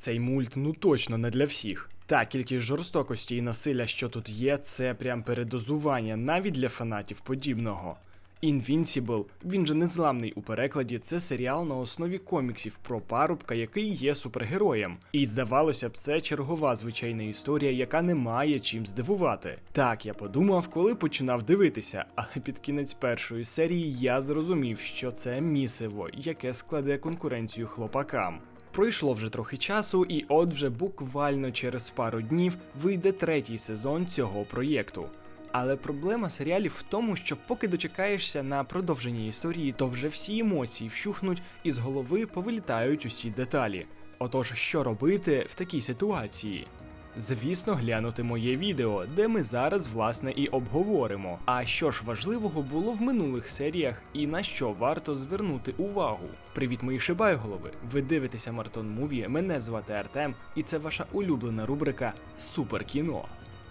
Цей мульт ну точно не для всіх. Та кількість жорстокості і насилля, що тут є, це прям передозування навіть для фанатів подібного. Invincible, він же незламний у перекладі, це серіал на основі коміксів про парубка, який є супергероєм. І здавалося б, це чергова звичайна історія, яка не має чим здивувати. Так я подумав, коли починав дивитися, але під кінець першої серії я зрозумів, що це місиво, яке складе конкуренцію хлопакам. Пройшло вже трохи часу, і от вже буквально через пару днів вийде третій сезон цього проєкту. Але проблема серіалів в тому, що поки дочекаєшся на продовження історії, то вже всі емоції вщухнуть і з голови повилітають усі деталі. Отож, що робити в такій ситуації? Звісно, глянути моє відео, де ми зараз власне і обговоримо. А що ж важливого було в минулих серіях і на що варто звернути увагу. Привіт, мої шибайголови! Ви дивитеся Мартон Муві. Мене звати Артем, і це ваша улюблена рубрика Суперкіно.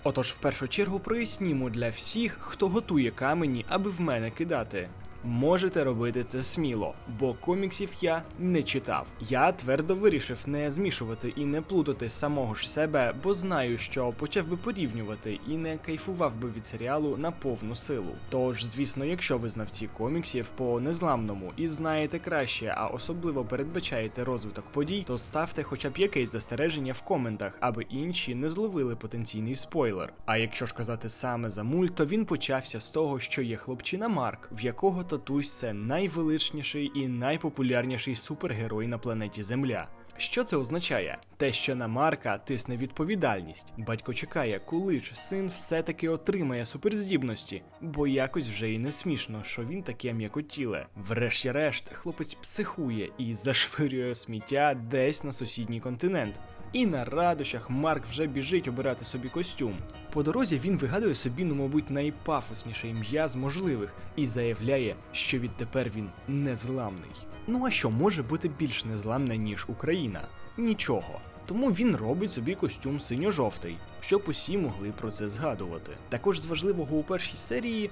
Отож, в першу чергу прояснімо для всіх, хто готує камені, аби в мене кидати. Можете робити це сміло, бо коміксів я не читав. Я твердо вирішив не змішувати і не плутати самого ж себе, бо знаю, що почав би порівнювати і не кайфував би від серіалу на повну силу. Тож, звісно, якщо ви знавці коміксів по незламному і знаєте краще, а особливо передбачаєте розвиток подій, то ставте хоча б якесь застереження в коментах, аби інші не зловили потенційний спойлер. А якщо ж казати саме за мульт, то він почався з того, що є хлопчина Марк, в якого Татусь це найвеличніший і найпопулярніший супергерой на планеті Земля. Що це означає? Те, що на Марка тисне відповідальність. Батько чекає, коли ж син все-таки отримає суперздібності, бо якось вже і не смішно, що він таке м'якотіле. Врешті-решт, хлопець психує і зашвирює сміття десь на сусідній континент. І на радощах Марк вже біжить обирати собі костюм. По дорозі він вигадує собі, ну, мабуть, найпафосніше ім'я з можливих і заявляє, що відтепер він незламний. Ну а що може бути більш незламне, ніж Україна? Нічого. Тому він робить собі костюм синьо-жовтий, щоб усі могли про це згадувати. Також з важливого у першій серії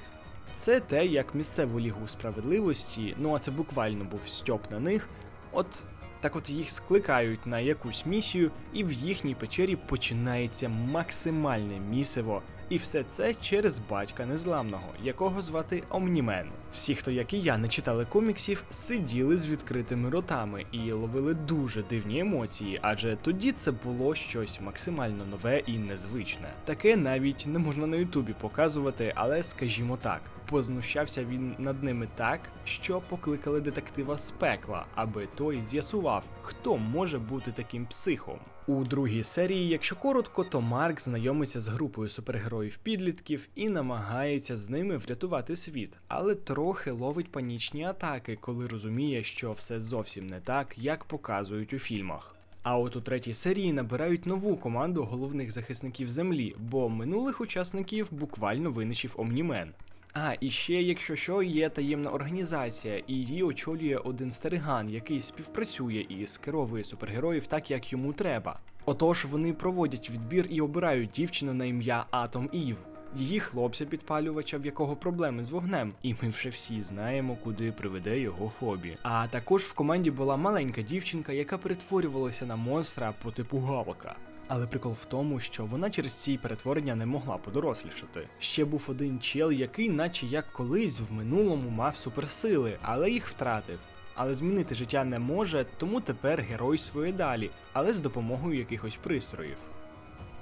це те, як місцеву лігу справедливості, ну а це буквально був стьоп на них. От так от їх скликають на якусь місію, і в їхній печері починається максимальне місиво. І все це через батька незламного, якого звати Омнімен. Всі, хто як і я не читали коміксів, сиділи з відкритими ротами і ловили дуже дивні емоції, адже тоді це було щось максимально нове і незвичне. Таке навіть не можна на Ютубі показувати, але скажімо так, познущався він над ними так, що покликали детектива з пекла, аби той з'ясував, хто може бути таким психом. У другій серії, якщо коротко, то Марк знайомиться з групою супергероїв підлітків і намагається з ними врятувати світ, але трохи ловить панічні атаки, коли розуміє, що все зовсім не так, як показують у фільмах. А от у третій серії набирають нову команду головних захисників землі, бо минулих учасників буквально винищив Омнімен. А, і ще, якщо що, є таємна організація, і її очолює один стариган, який співпрацює і скеровує супергероїв так, як йому треба. Отож, вони проводять відбір і обирають дівчину на ім'я Атом Ів, її хлопця-підпалювача, в якого проблеми з вогнем, і ми вже всі знаємо, куди приведе його хобі. А також в команді була маленька дівчинка, яка перетворювалася на монстра по типу Галка. Але прикол в тому, що вона через ці перетворення не могла подорослішати. Ще був один чел, який, наче як колись в минулому мав суперсили, але їх втратив. Але змінити життя не може, тому тепер герой своє далі, але з допомогою якихось пристроїв.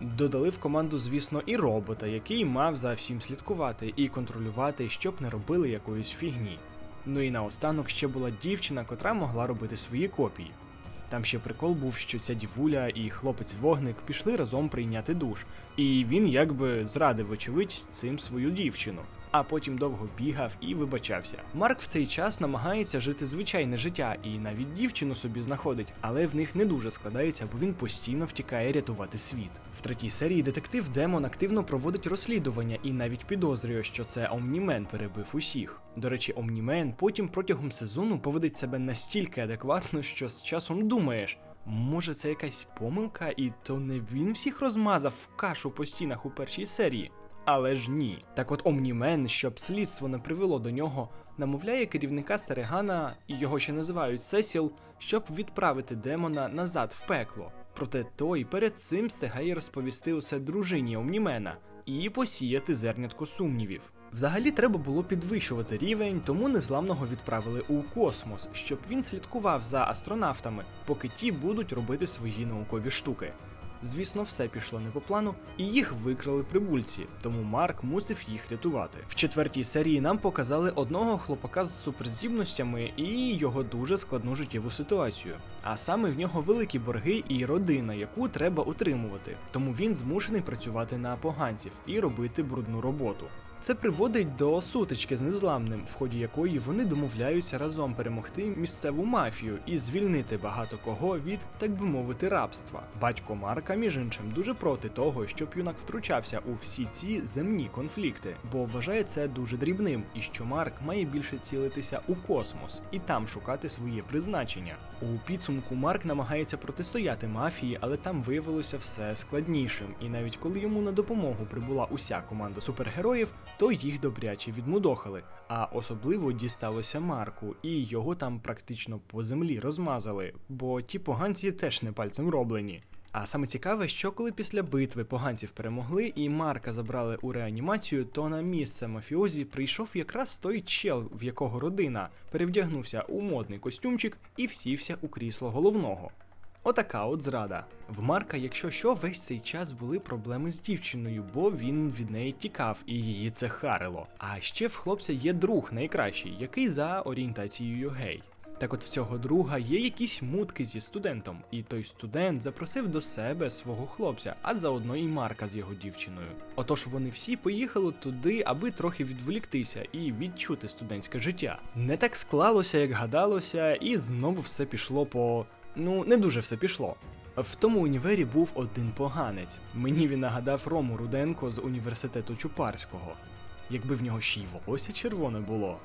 Додали в команду, звісно, і робота, який мав за всім слідкувати і контролювати, щоб не робили якоїсь фігні. Ну і наостанок ще була дівчина, котра могла робити свої копії. Там ще прикол був, що ця дівуля і хлопець вогник пішли разом прийняти душ, і він якби зрадив, очевидь, цим свою дівчину. А потім довго бігав і вибачався. Марк в цей час намагається жити звичайне життя і навіть дівчину собі знаходить, але в них не дуже складається, бо він постійно втікає рятувати світ. В третій серії детектив Демон активно проводить розслідування і навіть підозрює, що це Омнімен перебив усіх. До речі, Омнімен потім протягом сезону поводить себе настільки адекватно, що з часом думаєш. Може, це якась помилка, і то не він всіх розмазав в кашу по стінах у першій серії. Але ж ні. Так от Омнімен, щоб слідство не привело до нього, намовляє керівника Старигана, і його ще називають Сесіл, щоб відправити демона назад в пекло. Проте той перед цим встигає розповісти усе дружині Омнімена і посіяти зернятко сумнівів. Взагалі треба було підвищувати рівень, тому незламного відправили у космос, щоб він слідкував за астронавтами, поки ті будуть робити свої наукові штуки. Звісно, все пішло не по плану, і їх викрали прибульці, тому Марк мусив їх рятувати. В четвертій серії нам показали одного хлопака з суперздібностями і його дуже складну життєву ситуацію. А саме в нього великі борги і родина, яку треба утримувати. Тому він змушений працювати на поганців і робити брудну роботу. Це приводить до сутички з незламним, в ході якої вони домовляються разом перемогти місцеву мафію і звільнити багато кого від, так би мовити, рабства. Батько Марка, між іншим, дуже проти того, щоб юнак втручався у всі ці земні конфлікти, бо вважає це дуже дрібним, і що Марк має більше цілитися у космос і там шукати своє призначення. У підсумку Марк намагається протистояти мафії, але там виявилося все складнішим. І навіть коли йому на допомогу прибула уся команда супергероїв, то їх добряче відмудохали. А особливо дісталося Марку, і його там практично по землі розмазали, бо ті поганці теж не пальцем роблені. А саме цікаве, що коли після битви поганців перемогли і Марка забрали у реанімацію, то на місце мафіозі прийшов якраз той чел, в якого родина перевдягнувся у модний костюмчик і всівся у крісло головного. Отака от зрада. В Марка, якщо що, весь цей час були проблеми з дівчиною, бо він від неї тікав і її це харило. А ще в хлопця є друг найкращий, який за орієнтацією гей. Так от в цього друга є якісь мутки зі студентом, і той студент запросив до себе свого хлопця, а заодно і Марка з його дівчиною. Отож вони всі поїхали туди, аби трохи відволіктися і відчути студентське життя. Не так склалося, як гадалося, і знову все пішло по. Ну, не дуже все пішло. В тому універі був один поганець. Мені він нагадав Рому Руденко з університету Чупарського. Якби в нього ще й волосся червоне було.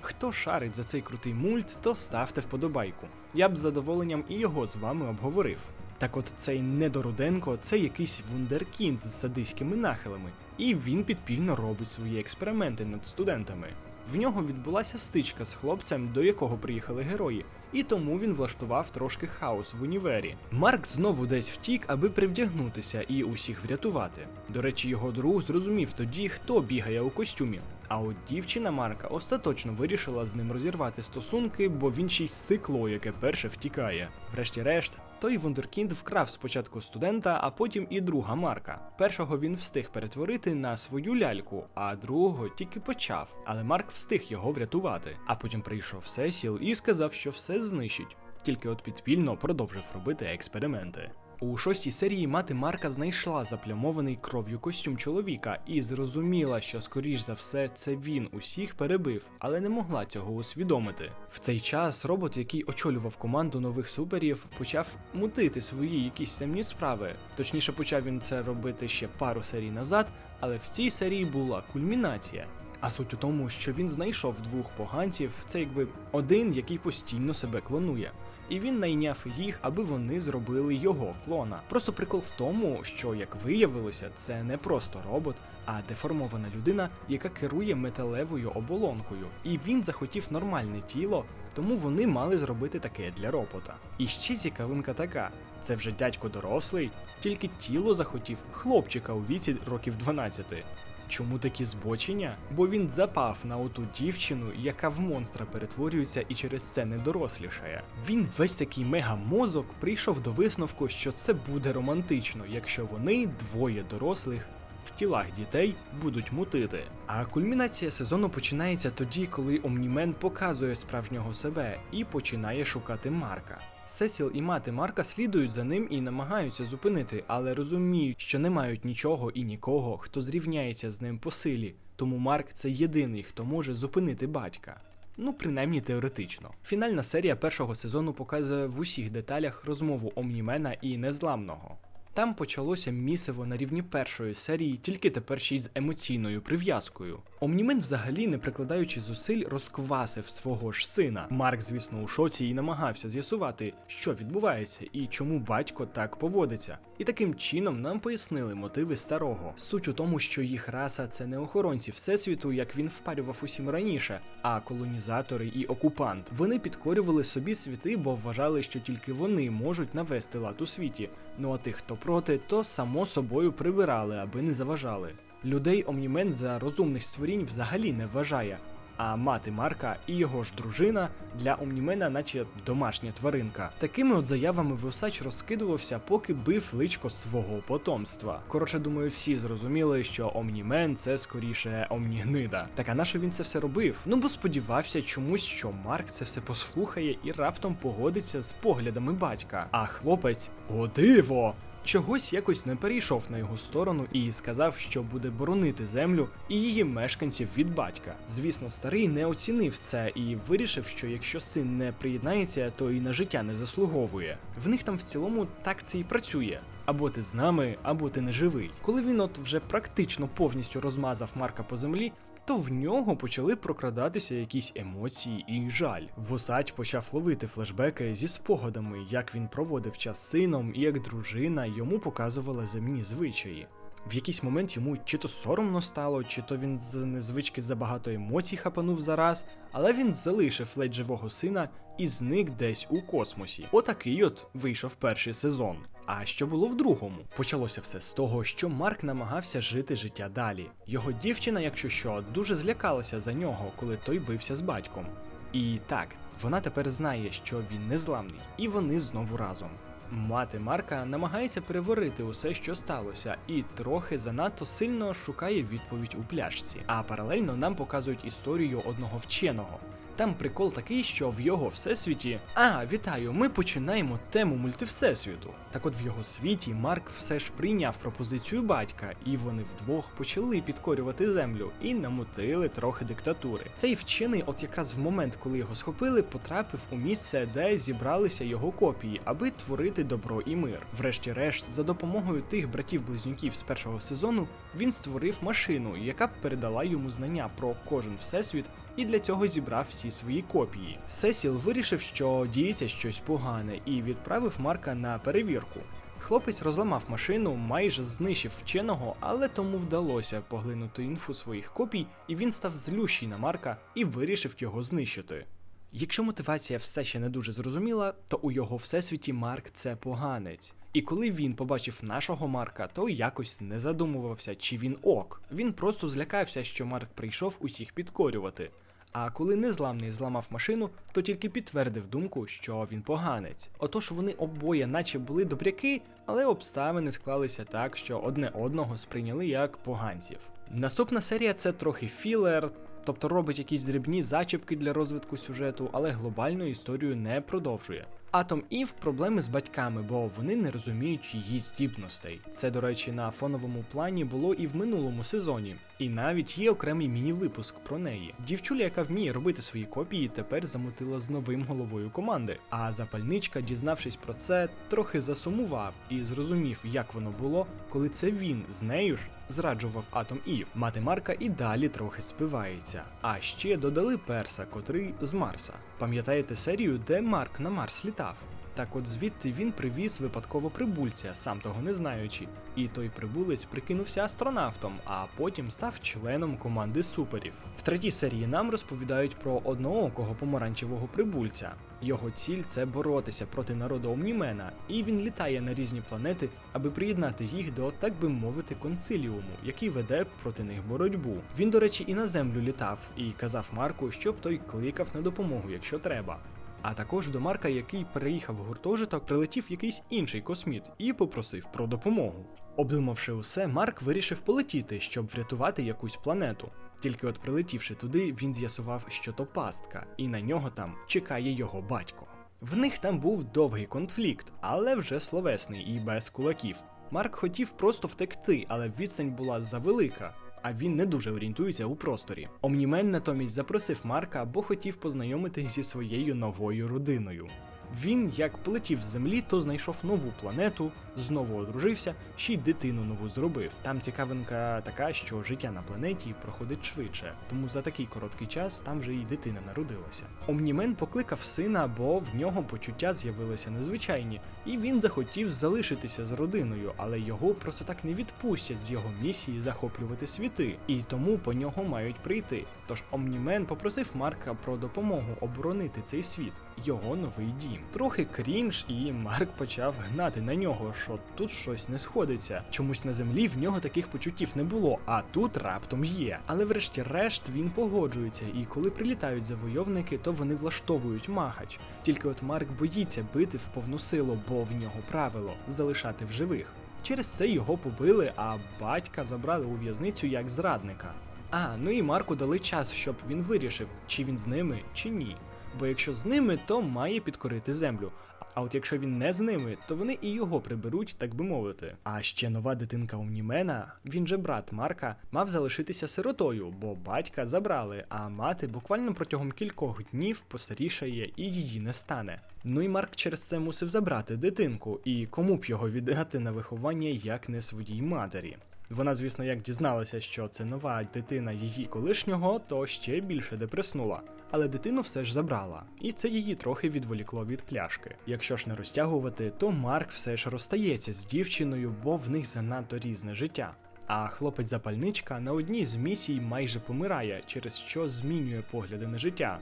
Хто шарить за цей крутий мульт, то ставте вподобайку. Я б з задоволенням і його з вами обговорив. Так от цей недоруденко це якийсь вундеркінд з садиськими нахилами, і він підпільно робить свої експерименти над студентами. В нього відбулася стичка з хлопцем, до якого приїхали герої, і тому він влаштував трошки хаос в універі. Марк знову десь втік, аби привдягнутися і усіх врятувати. До речі, його друг зрозумів тоді, хто бігає у костюмі. А от дівчина Марка остаточно вирішила з ним розірвати стосунки, бо він ще й сикло, яке перше втікає. Врешті-решт, той вундеркінд вкрав спочатку студента, а потім і друга Марка. Першого він встиг перетворити на свою ляльку, а другого тільки почав. Але Марк встиг його врятувати. А потім прийшов Сесіл і сказав, що все знищить. Тільки от підпільно продовжив робити експерименти. У шостій серії мати Марка знайшла заплямований кров'ю костюм чоловіка і зрозуміла, що скоріш за все це він усіх перебив, але не могла цього усвідомити. В цей час робот, який очолював команду нових суперів, почав мутити свої якісь темні справи. Точніше, почав він це робити ще пару серій назад, але в цій серії була кульмінація. А суть у тому, що він знайшов двох поганців, це якби один, який постійно себе клонує. І він найняв їх, аби вони зробили його клона. Просто прикол в тому, що, як виявилося, це не просто робот, а деформована людина, яка керує металевою оболонкою. І він захотів нормальне тіло, тому вони мали зробити таке для робота. І ще цікавинка така: це вже дядько дорослий, тільки тіло захотів хлопчика у віці років 12. Чому такі збочення? Бо він запав на оту дівчину, яка в монстра перетворюється і через це не дорослішає. Він весь такий мегамозок прийшов до висновку, що це буде романтично, якщо вони двоє дорослих. В тілах дітей будуть мутити. А кульмінація сезону починається тоді, коли Омнімен показує справжнього себе і починає шукати Марка. Сесіл і мати Марка слідують за ним і намагаються зупинити, але розуміють, що не мають нічого і нікого, хто зрівняється з ним по силі. Тому Марк це єдиний, хто може зупинити батька. Ну, принаймні теоретично. Фінальна серія першого сезону показує в усіх деталях розмову Омнімена і Незламного. Там почалося місиво на рівні першої серії, тільки тепер ще й з емоційною прив'язкою. Омнімен, взагалі, не прикладаючи зусиль, розквасив свого ж сина. Марк, звісно, у шоці і намагався з'ясувати, що відбувається і чому батько так поводиться. І таким чином нам пояснили мотиви старого. Суть у тому, що їх раса це не охоронці всесвіту, як він впарював усім раніше, а колонізатори і окупант. Вони підкорювали собі світи, бо вважали, що тільки вони можуть навести лад у світі. Ну а тих, хто проти, то само собою прибирали, аби не заважали. Людей Омнімен за розумних створінь взагалі не вважає. А мати Марка і його ж дружина для Омнімена, наче домашня тваринка. Такими от заявами Вусач розкидувався, поки бив личко свого потомства. Коротше, думаю, всі зрозуміли, що Омнімен це скоріше Омнігнида. Так а на що він це все робив? Ну бо сподівався чомусь, що Марк це все послухає і раптом погодиться з поглядами батька. А хлопець, о диво! Чогось якось не перейшов на його сторону і сказав, що буде боронити землю і її мешканців від батька. Звісно, старий не оцінив це і вирішив, що якщо син не приєднається, то і на життя не заслуговує. В них там в цілому так це і працює. Або ти з нами, або ти не живий. Коли він от вже практично повністю розмазав Марка по землі, то в нього почали прокрадатися якісь емоції і жаль. Вусач почав ловити флешбеки зі спогадами, як він проводив час з сином і як дружина йому показувала земні звичаї. В якийсь момент йому чи то соромно стало, чи то він з незвички забагато емоцій хапанув зараз, але він залишив ледь живого сина і зник десь у космосі. Отакий от вийшов перший сезон. А що було в другому? Почалося все з того, що Марк намагався жити життя далі. Його дівчина, якщо що, дуже злякалася за нього, коли той бився з батьком. І так, вона тепер знає, що він незламний, і вони знову разом. Мати Марка намагається переворити усе, що сталося, і трохи занадто сильно шукає відповідь у пляшці. А паралельно нам показують історію одного вченого. Там прикол такий, що в його всесвіті. А, вітаю! Ми починаємо тему мультивсесвіту. Так от в його світі Марк все ж прийняв пропозицію батька, і вони вдвох почали підкорювати землю і намутили трохи диктатури. Цей вчений, от якраз в момент, коли його схопили, потрапив у місце, де зібралися його копії, аби творити добро і мир. Врешті-решт, за допомогою тих братів-близнюків з першого сезону, він створив машину, яка передала йому знання про кожен всесвіт і для цього зібрав всі свої копії. Сесіл вирішив, що діється щось погане, і відправив Марка на перевірку. Хлопець розламав машину, майже знищив вченого, але тому вдалося поглинути інфу своїх копій, і він став злющий на Марка і вирішив його знищити. Якщо мотивація все ще не дуже зрозуміла, то у його всесвіті Марк це поганець. І коли він побачив нашого Марка, то якось не задумувався, чи він ок. Він просто злякався, що Марк прийшов усіх підкорювати. А коли незламний зламав машину, то тільки підтвердив думку, що він поганець. Отож вони обоє, наче були добряки, але обставини склалися так, що одне одного сприйняли як поганців. Наступна серія це трохи філер. Тобто робить якісь дрібні зачіпки для розвитку сюжету, але глобальну історію не продовжує. Атом Ів проблеми з батьками, бо вони не розуміють її здібностей. Це, до речі, на фоновому плані було і в минулому сезоні, і навіть є окремий міні-випуск про неї. Дівчуля, яка вміє робити свої копії, тепер замутила з новим головою команди. А запальничка, дізнавшись про це, трохи засумував і зрозумів, як воно було, коли це він з нею ж зраджував Атом Ів. Мати Марка і далі трохи спивається. А ще додали перса, котрий з Марса. Пам'ятаєте серію, де Марк на Марс літав? Так от звідти він привіз випадково прибульця, сам того не знаючи, і той прибулець прикинувся астронавтом, а потім став членом команди суперів. В третій серії нам розповідають про одноокого помаранчевого прибульця. Його ціль це боротися проти народу Омнімена, і він літає на різні планети, аби приєднати їх до, так би мовити, консиліуму, який веде проти них боротьбу. Він, до речі, і на землю літав і казав Марку, щоб той кликав на допомогу, якщо треба. А також до Марка, який переїхав в гуртожиток, прилетів якийсь інший косміт і попросив про допомогу. Обдумавши усе, Марк вирішив полетіти, щоб врятувати якусь планету. Тільки от прилетівши туди, він з'ясував, що то пастка, і на нього там чекає його батько. В них там був довгий конфлікт, але вже словесний і без кулаків. Марк хотів просто втекти, але відстань була завелика, а він не дуже орієнтується у просторі. Омнімен натомість запросив Марка, бо хотів познайомитись зі своєю новою родиною. Він як полетів з землі, то знайшов нову планету, знову одружився, ще й дитину нову зробив. Там цікавинка така, що життя на планеті проходить швидше, тому за такий короткий час там вже і дитина народилася. Омнімен покликав сина, бо в нього почуття з'явилися незвичайні, і він захотів залишитися з родиною, але його просто так не відпустять з його місії захоплювати світи, і тому по нього мають прийти. Тож Омнімен попросив Марка про допомогу оборонити цей світ, його новий дім. Трохи крінж, і Марк почав гнати на нього, що тут щось не сходиться. Чомусь на землі в нього таких почуттів не було, а тут раптом є. Але врешті-решт він погоджується, і коли прилітають завойовники, то вони влаштовують махач. Тільки от Марк боїться бити в повну силу, бо в нього правило залишати в живих. Через це його побили, а батька забрали у в'язницю як зрадника. А, ну і Марку дали час, щоб він вирішив, чи він з ними, чи ні. Бо якщо з ними, то має підкорити землю. А от якщо він не з ними, то вони і його приберуть, так би мовити. А ще нова дитинка Омнімена, він же брат Марка, мав залишитися сиротою, бо батька забрали, а мати буквально протягом кількох днів постарішає і її не стане. Ну і Марк через це мусив забрати дитинку, і кому б його віддати на виховання, як не своїй матері. Вона, звісно, як дізналася, що це нова дитина її колишнього, то ще більше депреснула. Але дитину все ж забрала, і це її трохи відволікло від пляшки. Якщо ж не розтягувати, то Марк все ж розстається з дівчиною, бо в них занадто різне життя. А хлопець-запальничка на одній з місій майже помирає, через що змінює погляди на життя.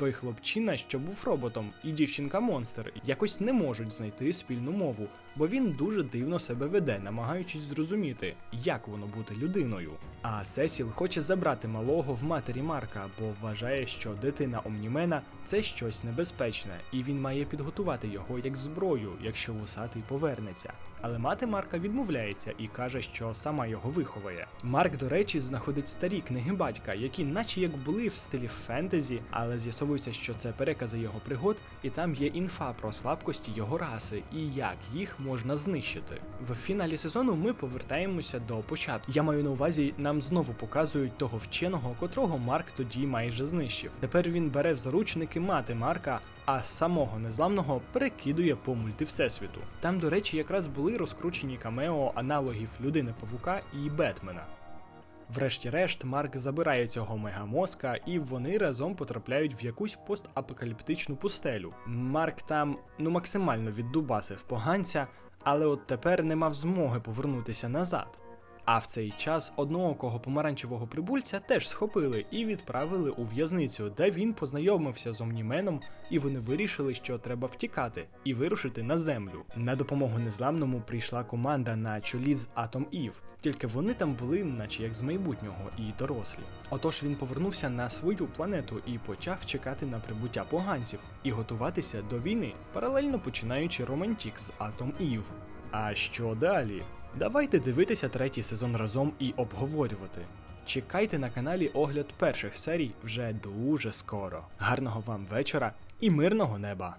Той хлопчина, що був роботом, і дівчинка монстр якось не можуть знайти спільну мову, бо він дуже дивно себе веде, намагаючись зрозуміти, як воно бути людиною. А Сесіл хоче забрати малого в матері Марка, бо вважає, що дитина Омнімена це щось небезпечне, і він має підготувати його як зброю, якщо вусатий повернеться. Але мати Марка відмовляється і каже, що сама його виховає. Марк, до речі, знаходить старі книги батька, які, наче як були в стилі фентезі, але з'ясовується, що це перекази його пригод, і там є інфа про слабкості його раси і як їх можна знищити. В фіналі сезону ми повертаємося до початку. Я маю на увазі, нам знову показують того вченого, котрого Марк тоді майже знищив. Тепер він бере в заручники мати Марка, а самого незламного перекидує по мультивсесвіту. Там, до речі, якраз були розкручені камео аналогів людини Павука і Бетмена. Врешті-решт, Марк забирає цього мегамозка, і вони разом потрапляють в якусь постапокаліптичну пустелю. Марк там ну максимально віддубасив поганця, але от тепер не мав змоги повернутися назад. А в цей час одноокого помаранчевого прибульця теж схопили і відправили у в'язницю, де він познайомився з Омніменом, і вони вирішили, що треба втікати і вирушити на землю. На допомогу незламному прийшла команда на чолі з Атом Ів, тільки вони там були, наче як з майбутнього, і дорослі. Отож він повернувся на свою планету і почав чекати на прибуття поганців і готуватися до війни, паралельно починаючи романтік з Атом Ів. А що далі? Давайте дивитися третій сезон разом і обговорювати. Чекайте на каналі огляд перших серій вже дуже скоро. Гарного вам вечора і мирного неба!